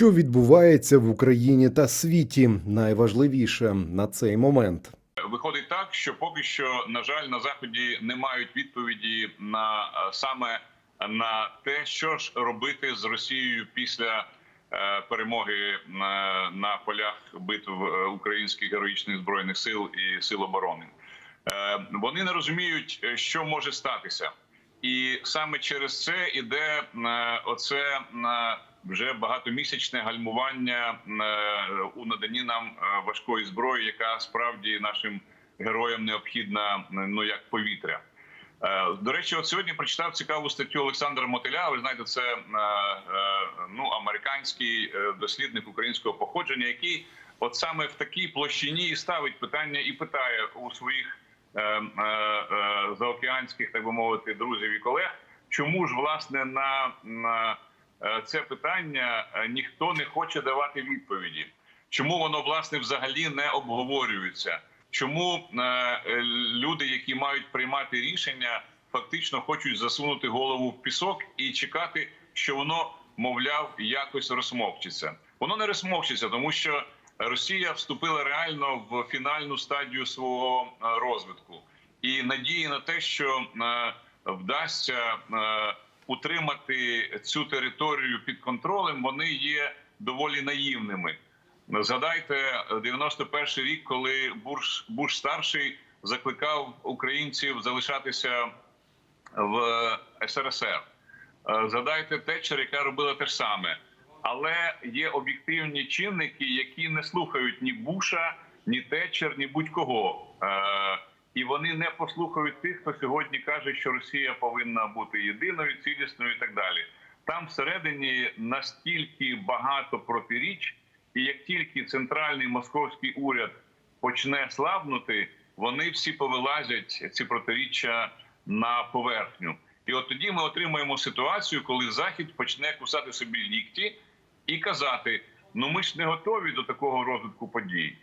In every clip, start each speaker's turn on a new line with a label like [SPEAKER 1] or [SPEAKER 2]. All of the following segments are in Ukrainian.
[SPEAKER 1] Що відбувається в Україні та світі? Найважливіше на цей момент.
[SPEAKER 2] Виходить так, що поки що, на жаль, на заході не мають відповіді на е, саме на те, що ж робити з Росією після е, перемоги на, на полях битв е, українських героїчних збройних сил і сил оборони. Е, Вони не розуміють, е, що може статися, і саме через це іде е, оце е, вже багатомісячне гальмування е, у наданні нам е, важкої зброї, яка справді нашим героям необхідна ну як повітря. Е, До речі, от сьогодні прочитав цікаву статтю Олександра Мотиля. Ви знаєте, це ну американський дослідник українського походження, який от саме в такій площині ставить питання і питає у своїх заокеанських, так би мовити, друзів і колег, чому ж власне на, на це питання е, ніхто не хоче давати відповіді. Чому воно власне взагалі не обговорюється? Чому е, е, люди, які мають приймати рішення, фактично хочуть засунути голову в пісок і чекати, що воно, мовляв, якось розмовчиться? Воно не розмовчиться, тому що Росія вступила реально в фінальну стадію свого е, розвитку, і надії на те, що е, вдасться е, утримати цю територію під контролем, вони є доволі наївними. Згадайте 91 рік, коли Буш Буш старший закликав українців залишатися в СРСР. Е, Згадайте Тетчер, яка робила те ж саме. Але є об'єктивні чинники, які не слухають ні Буша, ні Тетчер, ні будь-кого. І вони не послухають тих, хто сьогодні каже, що Росія повинна бути єдиною, цілісною і так далі. Там всередині настільки багато протиріч. І як тільки центральний московський уряд почне слабнути, вони всі повилазять ці протиріччя на поверхню. І от тоді ми отримаємо ситуацію, коли Захід почне кусати собі лікті і казати: ну ми ж не готові до такого розвитку подій.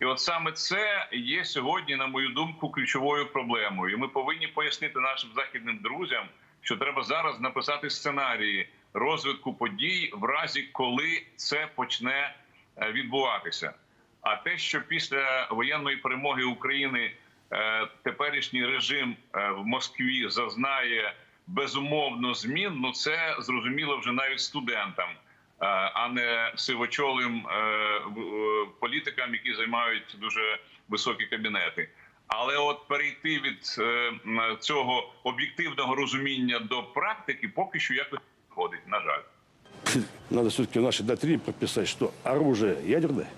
[SPEAKER 2] І от саме це є сьогодні, на мою думку, ключовою проблемою. І ми повинні пояснити нашим західним друзям, що треба зараз написати сценарії розвитку подій в разі, коли це почне е, відбуватися. А те, що після воєнної перемоги України е, теперішній режим е, в Москві зазнає безумовно змін, ну це зрозуміло вже навіть студентам, а не сивочолим е, е, політикам, які займають дуже високі кабінети. Але от перейти від е, цього об'єктивного розуміння до практики поки що якось не виходить, на жаль.
[SPEAKER 3] Надо все-таки в нашей доктрине прописать, что оружие ядерное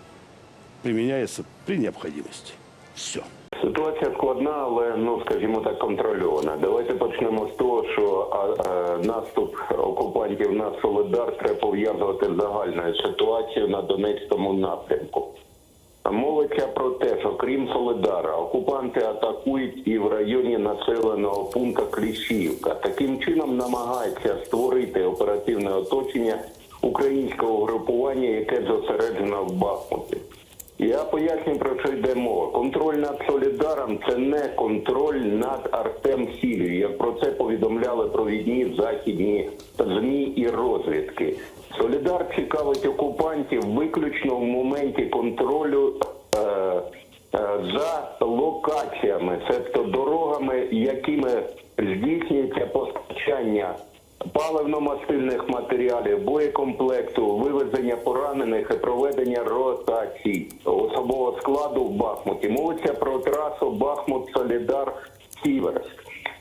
[SPEAKER 3] применяется при необходимости. Все.
[SPEAKER 4] Ситуація складна, але ну скажімо так, контрольована. Давайте почнемо з того, що а, е, наступ окупантів на Солидар треба пов'язувати з загальною ситуацією на Донецькому напрямку. Мовиться про те, що крім Солидара, окупанти атакують і в районі населеного пункту Кліщівка. Таким чином намагаються створити оперативне оточення українського групування, яке зосереджено в Бахмуті. Я поясню про що йде мова. Контроль над Солідаром це не контроль над Артем Сілію, як про це повідомляли провідні західні змі і розвідки. Солідар цікавить окупантів виключно в моменті контролю е, е, за локаціями, тобто дорогами, якими здійснюється постачання паливно-мастильних матеріалів, боєкомплекту, вивезення поранених і проведення ротацій особового складу в Бахмуті. Мовиться про трасу Бахмут-Солідар-Сіверськ.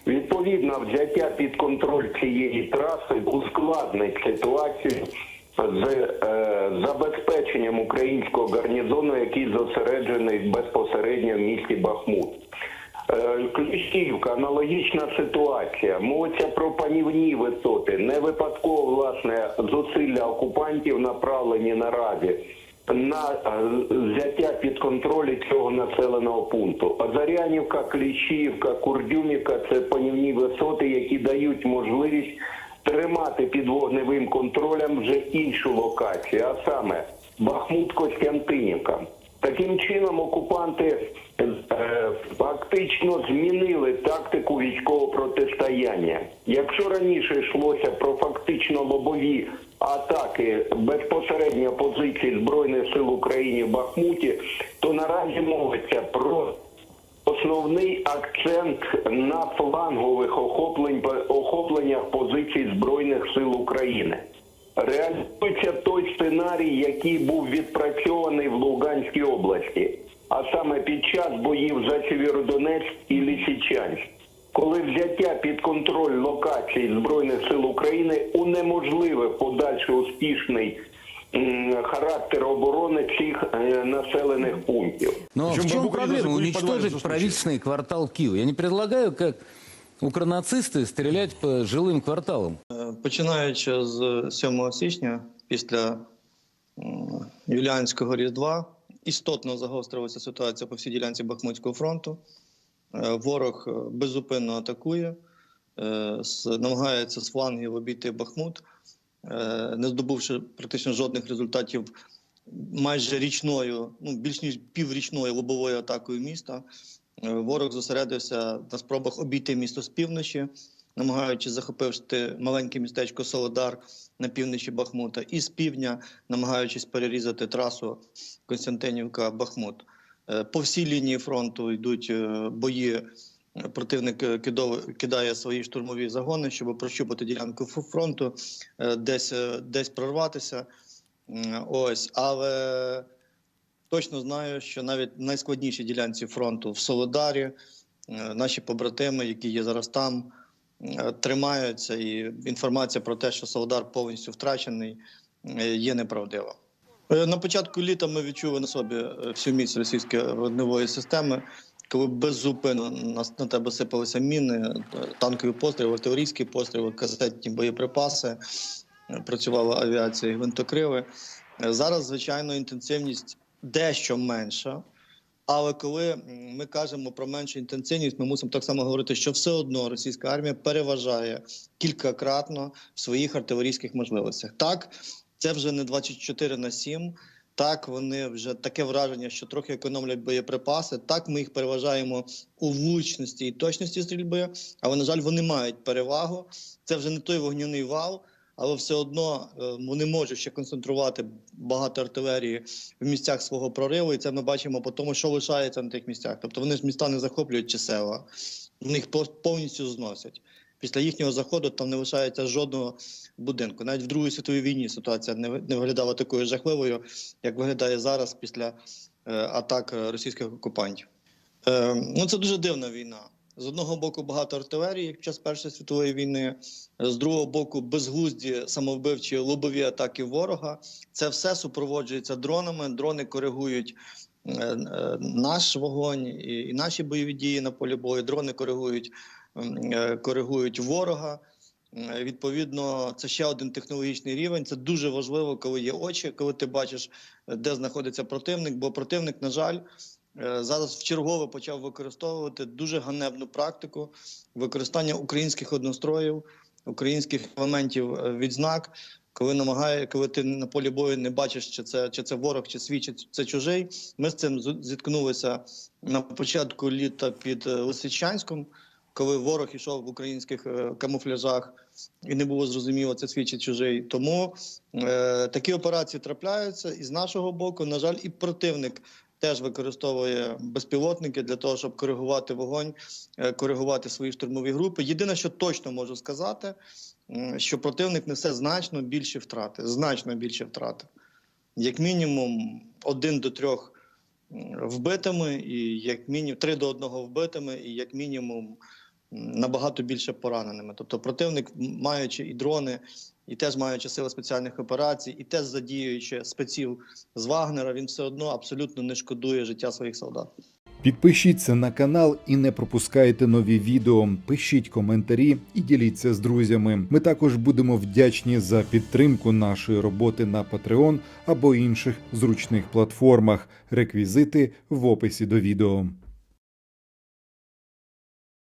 [SPEAKER 4] Відповідно, взяття під контроль цієї траси ускладнить ситуацію з е, забезпеченням українського гарнізону, який зосереджений безпосередньо в місті Бахмут. Е, Кліщівка, аналогічна ситуація. Мовиться про панівні висоти. Не випадково власне зусилля окупантів направлені наразі на е, взяття під контроль цього населеного пункту. Азарянівка, Кліщівка, Курдюмівка це панівні висоти, які дають можливість тримати під вогневим контролем вже іншу локацію, а саме Бахмут Костянтинівка. Таким чином, окупанти е, фактично змінили тактику військового протистояння. Якщо раніше йшлося про фактично лобові атаки безпосередньо позиції Збройних сил України в Бахмуті, то наразі мовиться про Основний акцент на флангових охоплень, охопленнях позицій Збройних сил України. Реалізується той сценарій, який був відпрацьований в Луганській області, а саме під час боїв за Сєвєродонецьк і Лисичанськ, коли взяття під контроль локацій Збройних сил України унеможливив подальший успішний м, характер оборони цих е, населених пунктів.
[SPEAKER 5] Но
[SPEAKER 3] Причем
[SPEAKER 5] в чем
[SPEAKER 3] бабука
[SPEAKER 5] проблема?
[SPEAKER 3] языку не подвалится
[SPEAKER 5] Уничтожить
[SPEAKER 3] в случае.
[SPEAKER 5] правительственный квартал Киев. Я не предлагаю, как укронацисты, стрелять по жилым кварталам.
[SPEAKER 6] Е, Починаючи з 7 січня, після м, Юліанського Різдва, істотно загострилася ситуація по всій ділянці Бахмутського фронту. Е, Ворог е, беззупинно атакує, е, намагається з флангів обійти Бахмут, не здобувши практично жодних результатів майже річною, ну більш ніж піврічною лобовою атакою міста. Ворог зосередився на спробах обійти місто з півночі, намагаючись захопити маленьке містечко Солодар на півночі Бахмута, і з півдня, намагаючись перерізати трасу Константинівка-Бахмут. Е, По всій лінії фронту йдуть е, бої. Противник е, кидає свої штурмові загони, щоб прощупати ділянку фронту, десь, десь прорватися. Ось, але точно знаю, що навіть в найскладнішій ділянці фронту в Солодарі наші побратими, які є зараз там, тримаються, і інформація про те, що Солодар повністю втрачений, е, є неправдива. Е, На початку літа ми відчули на собі е, всю міць російської вогневої системи, коли беззупинно на, на тебе сипалися міни, е, танкові постріли, артилерійські постріли, касетні боєприпаси, е, працювала авіація і гвинтокрили. Е, Зараз, звичайно, інтенсивність дещо менша. Але коли ми кажемо про меншу інтенсивність, ми мусимо так само говорити, що все одно російська армія переважає кількакратно в своїх артилерійських можливостях. Так, це вже не 24 на 7, так, вони вже таке враження, що трохи економлять боєприпаси. Так, ми їх переважаємо у влучності і точності стрільби, але, на жаль, вони мають перевагу. Це вже не той вогняний вал, але все одно е, вони можуть ще концентрувати багато артилерії в місцях свого прориву, і це ми бачимо по тому, що лишається на тих місцях. Тобто вони ж міста не захоплюють чи села, їх повністю зносять. Після їхнього заходу там не лишається жодного будинку. Навіть в Другій світовій війні ситуація не не виглядала такою жахливою, як виглядає зараз після е, атак е, російських окупантів. Е, ну це дуже дивна війна. З одного боку багато артилерії, як час Першої світової війни, з другого боку, безглузді самовбивчі лобові атаки ворога. Це все супроводжується дронами. Дрони коригують е, е, наш вогонь і, наші бойові дії на полі бою. Дрони коригують, е, коригують ворога. Відповідно, це ще один технологічний рівень. Це дуже важливо, коли є очі, коли ти бачиш, де знаходиться противник. Бо противник, на жаль, зараз вчергове почав використовувати дуже ганебну практику використання українських одностроїв, українських елементів е, відзнак. Коли намагає, коли ти на полі бою не бачиш, чи це чи це ворог, чи свій, чи це чужий. Ми з цим зіткнулися на початку літа під е, Лисичанськом, коли ворог йшов в українських е, камуфляжах, і не було зрозуміло, це свій чи чужий. Тому е, такі операції трапляються, і з нашого боку, на жаль, і противник теж використовує безпілотники для того, щоб коригувати вогонь, е, коригувати свої штурмові групи. Єдине, що точно можу сказати, що противник несе значно більші втрати, значно більші втрати. Як мінімум, один до трьох вбитими, і як мінімум три до одного вбитими, і як мінімум набагато більше пораненими. Тобто противник, маючи і дрони, і теж маючи сили спеціальних операцій, і теж задіюючи спеців з Вагнера, він все одно абсолютно не шкодує життя своїх солдат.
[SPEAKER 1] Підпишіться на канал і не пропускайте нові відео. Пишіть коментарі і діліться з друзями. Ми також будемо вдячні за підтримку нашої роботи на Patreon або інших зручних платформах. Реквізити в описі до відео.